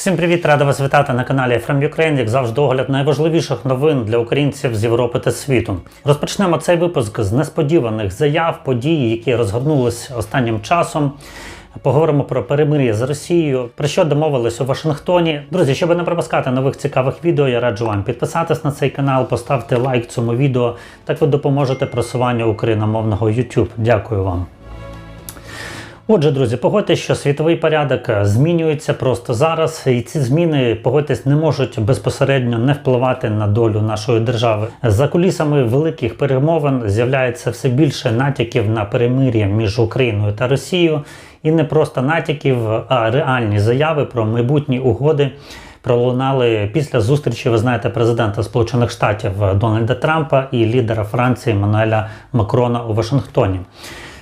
Всім привіт, рада вас вітати на каналі From Ukraine, як завжди, огляд найважливіших новин для українців з Європи та світу. Розпочнемо цей випуск з несподіваних заяв, подій, які розгорнулись останнім часом. Поговоримо про перемир'я з Росією, про що домовились у Вашингтоні. Друзі, щоб не пропускати нових цікавих відео, я раджу вам підписатись на цей канал, поставте лайк цьому відео. Так ви допоможете просуванню україномовного YouTube. Дякую вам. Отже, друзі, погодьтесь, що світовий порядок е, змінюється просто зараз, і ці зміни, погодьтесь, не можуть безпосередньо не впливати на долю нашої держави. За кулісами великих перемовин з'являється все більше натяків на перемир'я між Україною та Росією, і не просто натяків, а реальні заяви про майбутні угоди. Пролунали після зустрічі, ви знаєте, президента Сполучених Штатів Дональда Трампа і лідера Франції Мануеля Макрона у Вашингтоні.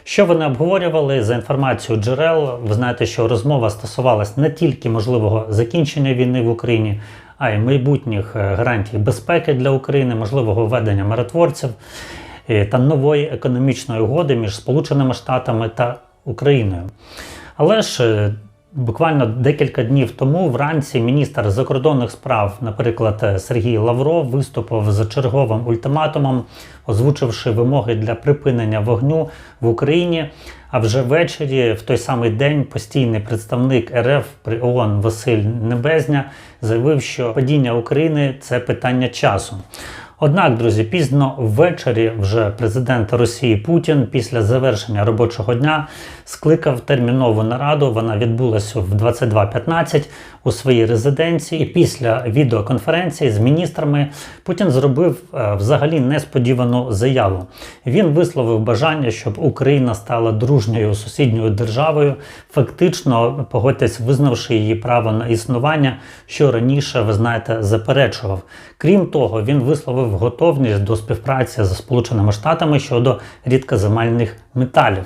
Що вони обговорювали за інформацією джерел? Ви знаєте, що розмова стосувалась не тільки можливого закінчення війни в Україні, а й майбутніх е, гарантій безпеки для України, можливого введення миротворців е, та нової економічної угоди між Сполученими Штатами та Україною. Але ж е, Буквально декілька днів тому вранці міністр закордонних справ, наприклад, Сергій Лавров, виступив з черговим ультиматумом, озвучивши вимоги для припинення вогню в Україні. А вже ввечері, в той самий день, постійний представник РФ при ООН Василь Небезня заявив, що падіння України це питання часу. Однак, друзі, пізно ввечері вже президент Росії Путін після завершення робочого дня скликав термінову нараду. Вона відбулася в 22.15 у своїй резиденції. І після відеоконференції з міністрами Путін зробив е, взагалі несподівану заяву. Він висловив бажання, щоб Україна стала дружньою сусідньою державою, фактично погодьтесь, визнавши її право на існування, що раніше ви знаєте заперечував. Крім того, він висловив готовність до співпраці з Сполученими Штатами щодо рідкоземельних металів.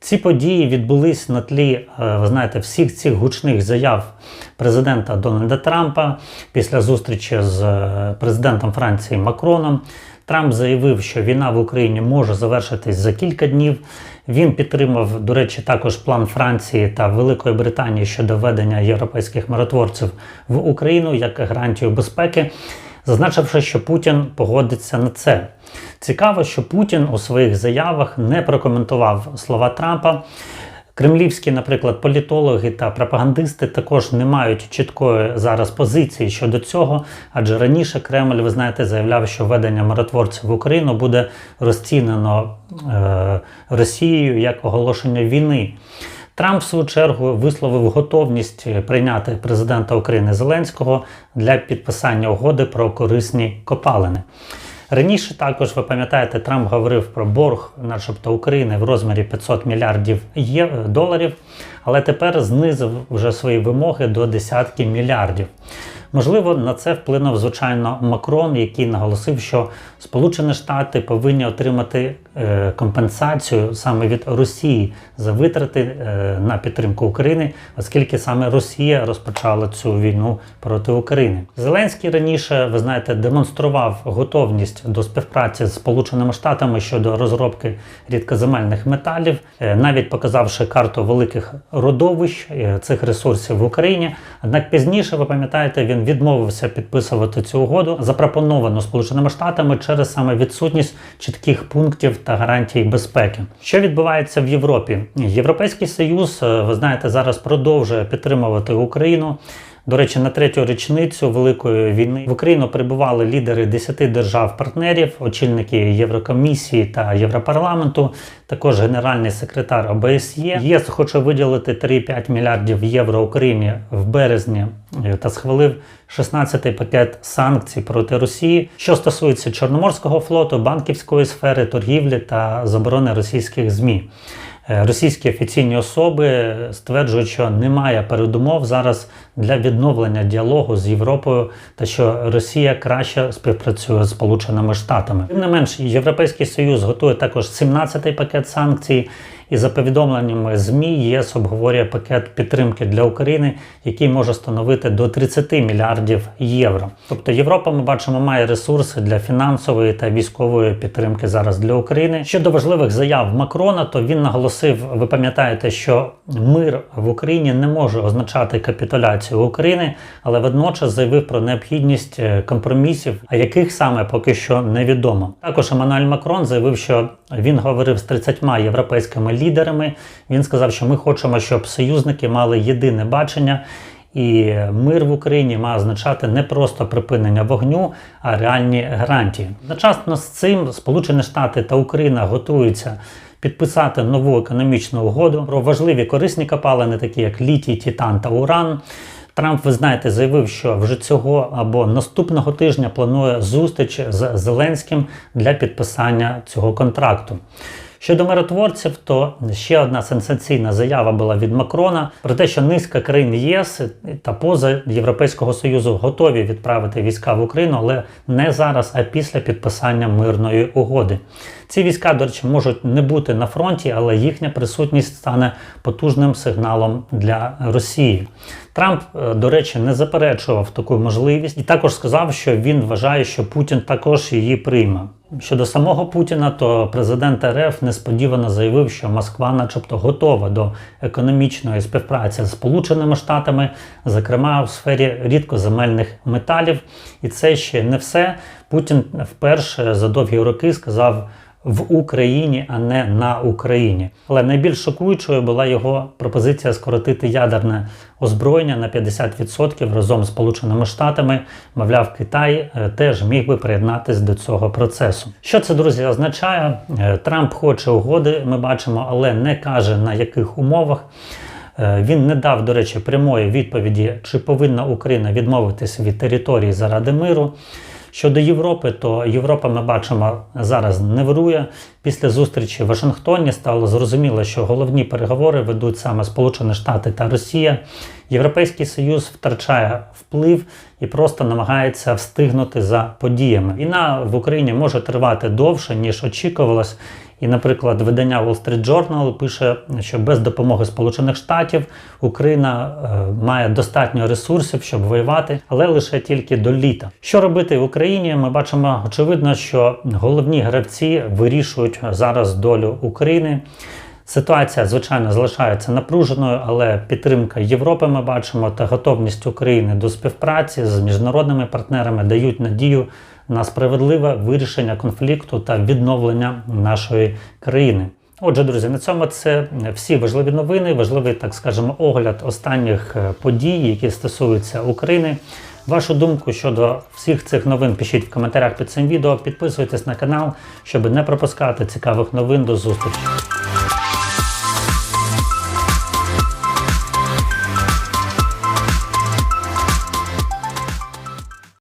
Ці події відбулись на тлі, е, ви знаєте, всіх цих гучних заяв президента Дональда Трампа після зустрічі з е, президентом Франції Макроном. Трамп заявив, що війна в Україні може завершитись за кілька днів. Він підтримав, до речі, також план Франції та Великої Британії щодо введення європейських миротворців в Україну як гарантію безпеки зазначивши, що Путін погодиться на це. Цікаво, що Путін у своїх заявах не прокоментував слова Трампа. Кремлівські, наприклад, політологи та пропагандисти також не мають чіткої зараз позиції щодо цього, адже раніше Кремль, ви знаєте, заявляв, що введення миротворців в Україну буде розцінено е, Росією як оголошення війни. Трамп в свою чергу висловив готовність прийняти президента України Зеленського для підписання угоди про корисні копалини. Раніше також ви пам'ятаєте, Трамп говорив про борг, начебто України, в розмірі 500 мільярдів доларів, але тепер знизив вже свої вимоги до десятки мільярдів. Можливо, на це вплинув звичайно Макрон, який наголосив, що Сполучені Штати повинні отримати е, компенсацію саме від Росії за витрати е, на підтримку України, оскільки саме Росія розпочала цю війну проти України. Зеленський раніше, ви знаєте, демонстрував готовність до співпраці з Сполученими Штатами щодо розробки рідкоземельних металів, е, навіть показавши карту великих родовищ цих ресурсів в Україні. Однак пізніше, ви пам'ятаєте, він відмовився підписувати цю угоду, запропоновану Сполученими Штатами через саме відсутність чітких пунктів та гарантій безпеки. Що відбувається в Європі? Європейський союз, е, ви знаєте, зараз продовжує підтримувати Україну. До речі, на третю річницю Великої війни в Україну прибували лідери 10 держав-партнерів, очільники Єврокомісії та Європарламенту, також генеральний секретар ОБСЄ. ЄС хоче виділити 3,5 мільярдів євро Україні в березні е, та схвалив 16-й пакет санкцій проти Росії, що стосується Чорноморського флоту, банківської сфери, торгівлі та заборони російських змі. Е, російські офіційні особи стверджують, що немає передумов зараз для відновлення діалогу з Європою та що Росія краще співпрацює з Сполученими Штатами. Тим не менш, Європейський Союз готує також 17-й пакет санкцій. І за повідомленнями ЗМІ ЄС обговорює пакет підтримки для України, який може становити до 30 мільярдів євро. Тобто Європа, ми бачимо, має ресурси для фінансової та військової підтримки зараз для України. Щодо важливих заяв Макрона, то він наголосив: ви пам'ятаєте, що мир в Україні не може означати капітуляцію України, але водночас заявив про необхідність е, компромісів, а яких саме поки що невідомо. Також Еммануель Макрон заявив, що він говорив з 30 європейськими лідерами. Він сказав, що ми хочемо, щоб союзники мали єдине бачення. І мир в Україні має означати не просто припинення вогню, а реальні гарантії. Одночасно з цим Сполучені Штати та Україна готуються підписати нову економічну угоду про важливі корисні копалини, такі як літій, титан та уран. Трамп, ви знаєте, заявив, що вже цього або наступного тижня планує зустріч з Зеленським для підписання цього контракту. Щодо миротворців, то ще одна сенсаційна заява була від Макрона про те, що низка країн ЄС та поза Європейського Союзу готові відправити війська в Україну, але не зараз, а після підписання мирної угоди. Ці війська, до речі, можуть не бути на фронті, але їхня присутність стане потужним сигналом для Росії. Трамп, е, до речі, не заперечував таку можливість і також сказав, що він вважає, що Путін також її прийме. Щодо самого Путіна, то президент РФ несподівано заявив, що Москва, начебто, готова до економічної співпраці з Сполученими Штатами, зокрема в сфері рідкоземельних металів. І це ще не все. Путін вперше за довгі роки сказав. В Україні, а не на Україні. Але найбільш шокуючою була його пропозиція скоротити ядерне озброєння на 50% разом з Сполученими Штатами. Мовляв, Китай е, теж міг би приєднатись до цього процесу. Що це, друзі, означає? Е, Трамп хоче угоди, ми бачимо, але не каже на яких умовах. Е, Він не дав, до речі, прямої відповіді, чи повинна Україна відмовитись від території заради миру. Щодо Європи, то Європа, ми бачимо, зараз не вирує. Після зустрічі в Вашингтоні стало зрозуміло, що головні переговори ведуть саме Сполучені Штати та Росія. Європейський Союз втрачає вплив і просто намагається встигнути за подіями. Війна в Україні може тривати довше, ніж очікувалось. І, наприклад, видання Wall Street Journal пише, що без допомоги Сполучених Штатів Україна е, має достатньо ресурсів, щоб воювати, але лише тільки до літа. Що робити в Україні? Ми бачимо очевидно, що головні гравці вирішують зараз долю України. Ситуація, звичайно, залишається напруженою, але підтримка Європи ми бачимо та готовність України до співпраці з міжнародними партнерами дають надію на справедливе вирішення конфлікту та відновлення нашої країни. Отже, друзі, на цьому це всі важливі новини, важливий, так скажемо, огляд останніх е, подій, які стосуються України. Вашу думку щодо всіх цих новин пишіть в коментарях під цим відео. Підписуйтесь на канал, щоб не пропускати цікавих новин. До зустрічі!